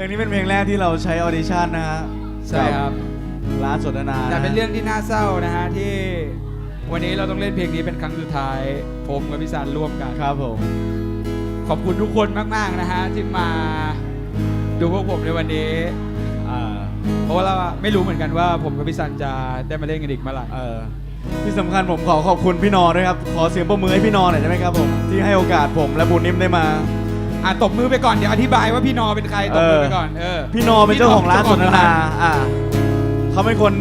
ลงนี้เป็นเพลงแรกที่เราใช้ออดิชั่นนะฮะใช่ครับกับ ร้านสนทนาแต่เป็นเรื่องที่น่าเศร้านะฮะที่วันนี้เราต้องเล่นเพลงนี้เป็นครั้งสุดท้าย ผมกับพี่สันร่วมกันครับผม ขอบคุณทุกคนมาก ๆ นะฮะที่มาดูพวกผมในวันนี้อ่าเพราะว่าเราไม่รู้เหมือนกันว่าผมกับพี่สันจะได้มาเล่นกันอีกเมื่อไหร่เออที่สำคัญผมขอขอบคุณพี่นอด้วยครับ ขอเสียงปรบมือให้พี่นอหน่อยได้ไหมครับผมที่ให้โอกาสผมและบุญนิ่มได้มา อะตบมือไปก่อนเดี๋ยวอธิบายว่าพี่นอเป็นใครตบมือไปก่อนเออพี่นอเป็นเจ้าของร้านสนทนาอ่าเขาเป็นคน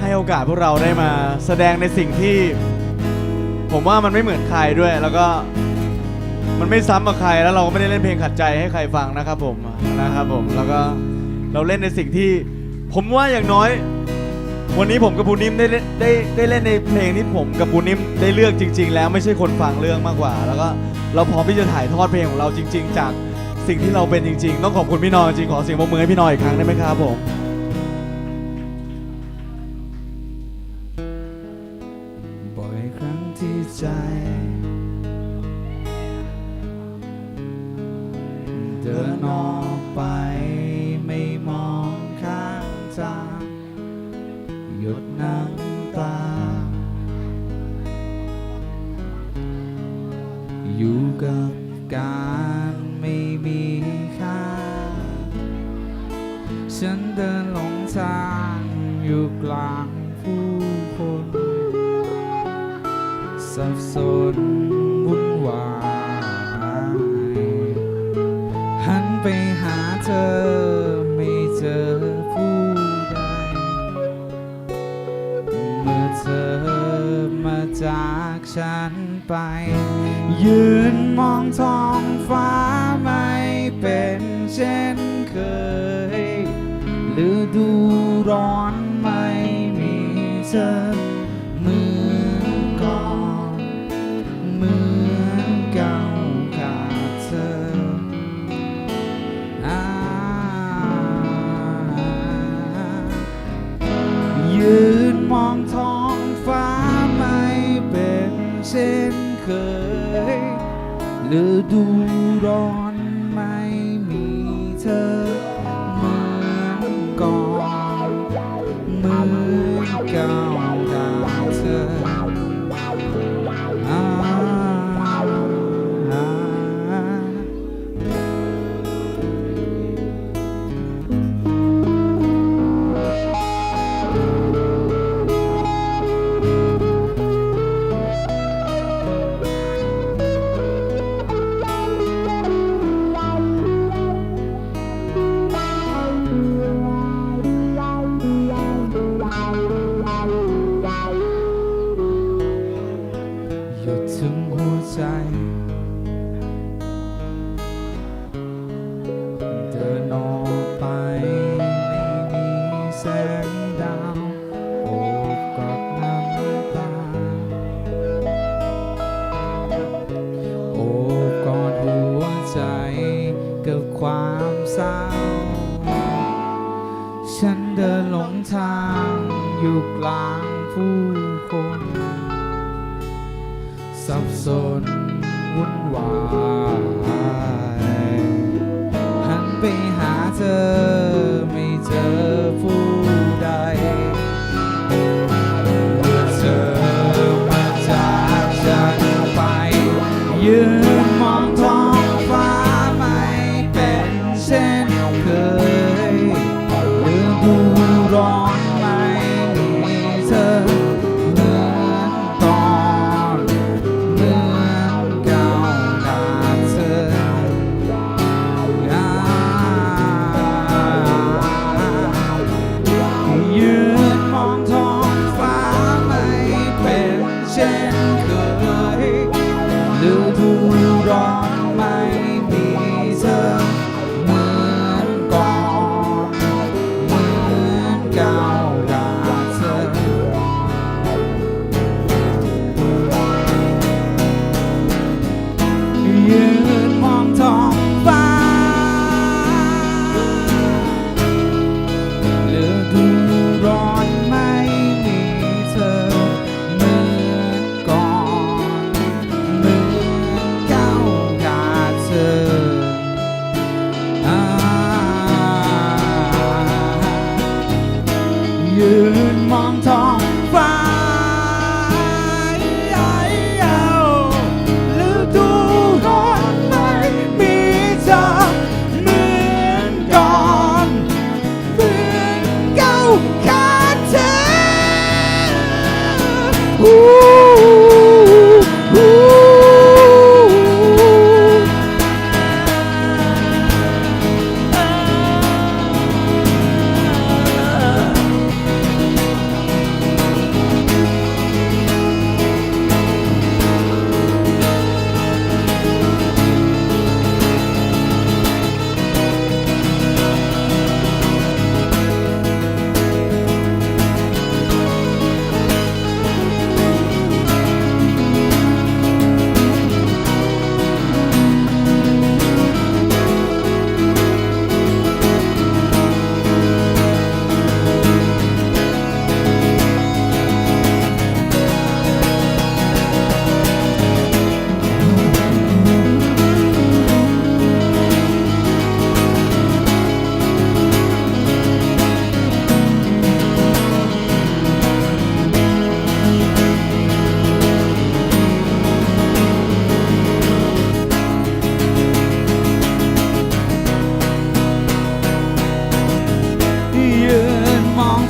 ให้โอกาสพวกเราได้มาแสดงในสิ่งที่ ผมว่ามันไม่เหมือนใครด้วย แล้วก็มันไม่ซ้ำกับใครแล้วเราก็ไม่ได้เล่นเพลงขัดใจให้ใครฟังนะครับผมนะครับผมแล้วก็เราเล่นในสิ่งที่ ผมว่าอย่างน้อย วันนี้ผมกับปูนิ่มได้เล่นได้ได้เล่นในเพลงที่ผมกับปูนิ่มได้เลือกจริง ๆ แล้วไม่ใช่คนฟังเรื่องมากกว่า แล้วก็เราพร้อมที่จะถ่ายทอดเพลงของเราจริง ๆ จากสิ่งที่เราเป็นจริง ๆ ต้องขอบคุณพี่นอยจริงขอเสียงปรบมือให้พี่นอยอีกครั้งได้ไหมครับผมบ่อยครั้งที่ใจเดินออก หยดน้ำตา อยู่กับการไม่มีค่า ฉันเดินหลงทางอยู่กลางผู้คนสับสนวุ่นวายหันไปหาเธอ ฉันไป ยืนมองท้องฟ้าไม่เป็นเช่นเคยฤดูร้อนไม่มีเธอ ดูร้อนไม่มีเธอ หยุดถึงหัวใจ เดินออกไปไม่มีแสงดาวโอบกอดน้ำตาโอบกอดหัวใจกับความเศร้า ฉันเดินหลงทางอยู่กลางผู้คน สับสนวุ่นวายหันไปหาเธอไม่เจอผู้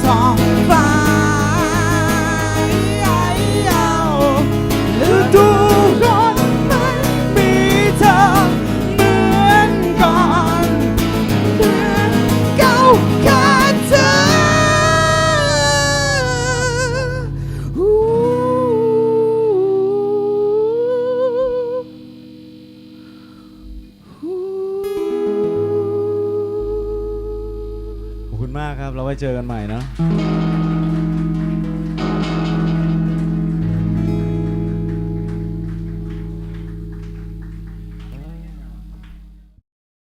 song คุณมากครับ เราไว้เจอกันใหม่เนะ